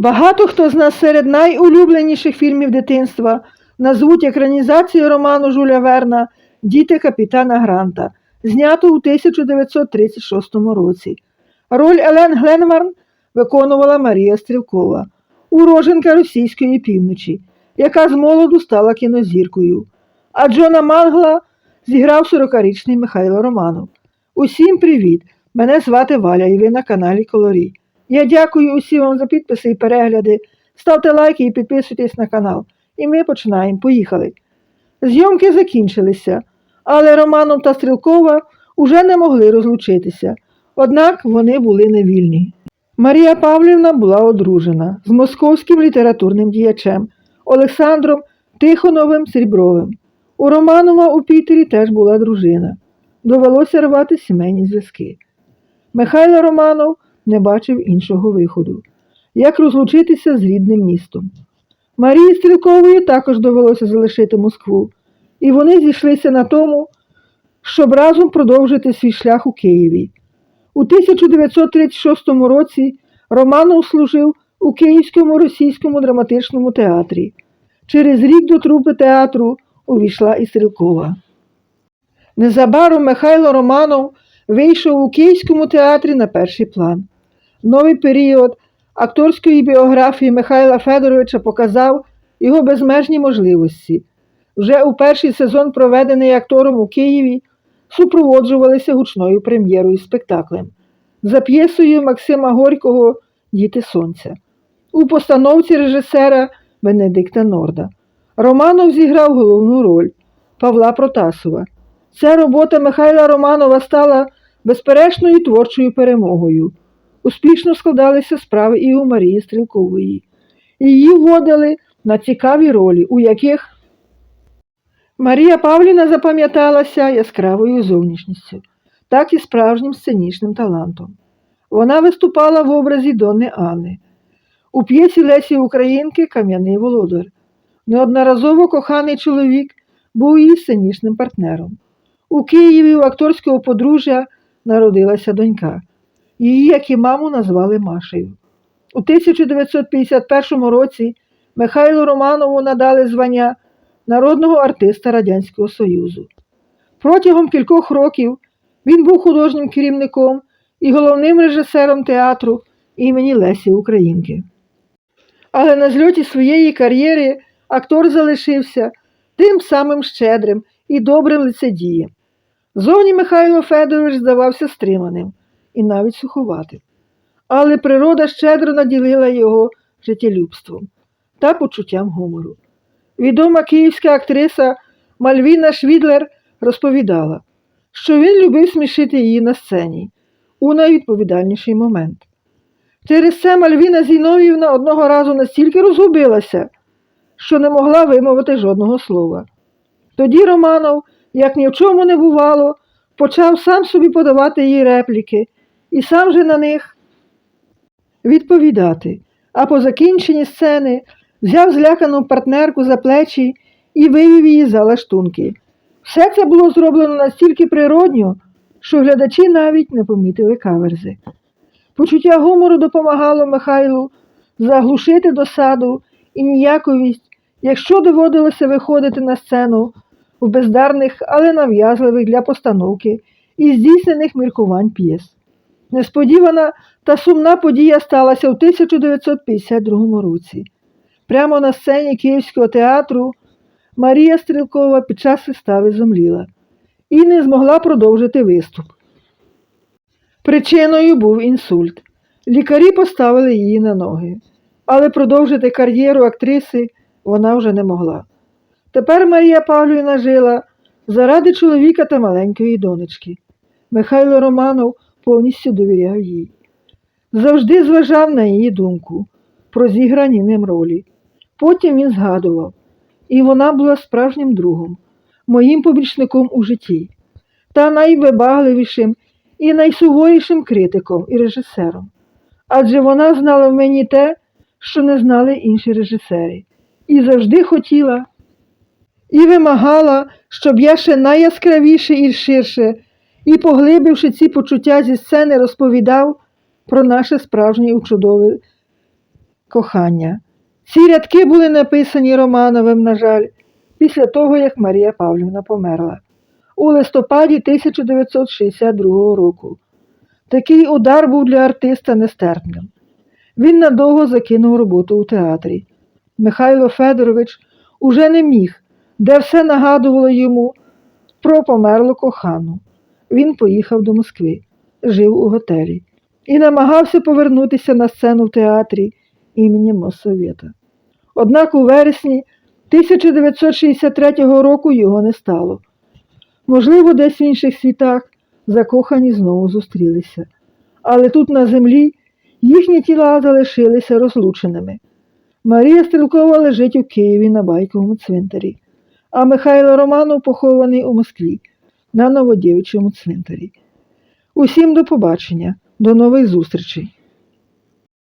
Багато хто з нас серед найулюбленіших фільмів дитинства назвуть екранізацію роману Жуля Верна Діти капітана Гранта, знято у 1936 році. Роль Елен Гленварн виконувала Марія Стрілкова, уроженка російської півночі, яка з молоду стала кінозіркою. А Джона Мангла зіграв 40-річний Михайло Романов. Усім привіт! Мене звати Валя і ви на каналі Колорі. Я дякую усім вам за підписи і перегляди. Ставте лайки і підписуйтесь на канал. І ми починаємо. Поїхали. Зйомки закінчилися, але Романов та Стрілкова уже не могли розлучитися. Однак вони були невільні. Марія Павлівна була одружена з московським літературним діячем Олександром Тихоновим Срібровим. У Романова у Пітері теж була дружина. Довелося рвати сімейні зв'язки. Михайло Романов не бачив іншого виходу, як розлучитися з рідним містом. Марії Стрілкової також довелося залишити Москву, і вони зійшлися на тому, щоб разом продовжити свій шлях у Києві. У 1936 році Романов служив у Київському російському драматичному театрі. Через рік до трупи театру увійшла і Стрілкова. Незабаром Михайло Романов вийшов у Київському театрі на перший план. Новий період акторської біографії Михайла Федоровича показав його безмежні можливості. Вже у перший сезон, проведений актором у Києві, супроводжувалися гучною прем'єрою спектаклем за п'єсою Максима Горького Діти Сонця. У постановці режисера Бенедикта Норда. Романов зіграв головну роль Павла Протасова. Ця робота Михайла Романова стала безперечною творчою перемогою. Успішно складалися справи і у Марії Стрілкової. Її вводили на цікаві ролі, у яких Марія Павліна запам'яталася яскравою зовнішністю, так і справжнім сценічним талантом. Вона виступала в образі Донни Анни. У п'єсі Лесі Українки Кам'яний Володар. Неодноразово коханий чоловік був її сценічним партнером. У Києві у акторського подружжя народилася донька. Її, як і маму, назвали Машею. У 1951 році Михайлу Романову надали звання народного артиста Радянського Союзу. Протягом кількох років він був художнім керівником і головним режисером театру імені Лесі Українки. Але на зльоті своєї кар'єри актор залишився тим самим щедрим і добрим лицедієм. Зовні Михайло Федорович здавався стриманим і навіть суховатим. Але природа щедро наділила його життєлюбством та почуттям гумору. Відома київська актриса Мальвіна Швідлер розповідала, що він любив смішити її на сцені у найвідповідальніший момент. Через це Мальвіна Зіновівна одного разу настільки розгубилася, що не могла вимовити жодного слова. Тоді Романов, як ні в чому не бувало, почав сам собі подавати їй репліки і сам же на них відповідати, а по закінченні сцени взяв злякану партнерку за плечі і вивів її за лаштунки. Все це було зроблено настільки природньо, що глядачі навіть не помітили каверзи. Почуття гумору допомагало Михайлу заглушити досаду і ніяковість, якщо доводилося виходити на сцену в бездарних, але нав'язливих для постановки і здійснених міркувань п'єс. Несподівана та сумна подія сталася у 1952 році. Прямо на сцені Київського театру Марія Стрілкова під час вистави зомліла і не змогла продовжити виступ. Причиною був інсульт. Лікарі поставили її на ноги, але продовжити кар'єру актриси вона вже не могла. Тепер Марія Павлівна жила заради чоловіка та маленької донечки. Михайло Романов повністю довіряв їй. Завжди зважав на її думку про зіграні ним ролі. Потім він згадував, і вона була справжнім другом, моїм побічником у житті, та найвибагливішим і найсуворішим критиком і режисером. Адже вона знала в мені те, що не знали інші режисери, і завжди хотіла і вимагала, щоб я ще найяскравіше і ширше, і, поглибивши ці почуття зі сцени, розповідав про наше справжнє чудове Кохання. Ці рядки були написані Романовим, на жаль, після того, як Марія Павлівна померла у листопаді 1962 року. Такий удар був для артиста нестерпним. Він надовго закинув роботу у театрі. Михайло Федорович уже не міг, де все нагадувало йому про померлу кохану. Він поїхав до Москви, жив у готелі і намагався повернутися на сцену в театрі імені Моссовєта. Однак у вересні 1963 року його не стало. Можливо, десь в інших світах закохані знову зустрілися, але тут на землі їхні тіла залишилися розлученими. Марія Стрілкова лежить у Києві на байковому цвинтарі, а Михайло Романов похований у Москві на Новодівчому цвинтарі. Усім до побачення, до нових зустрічей!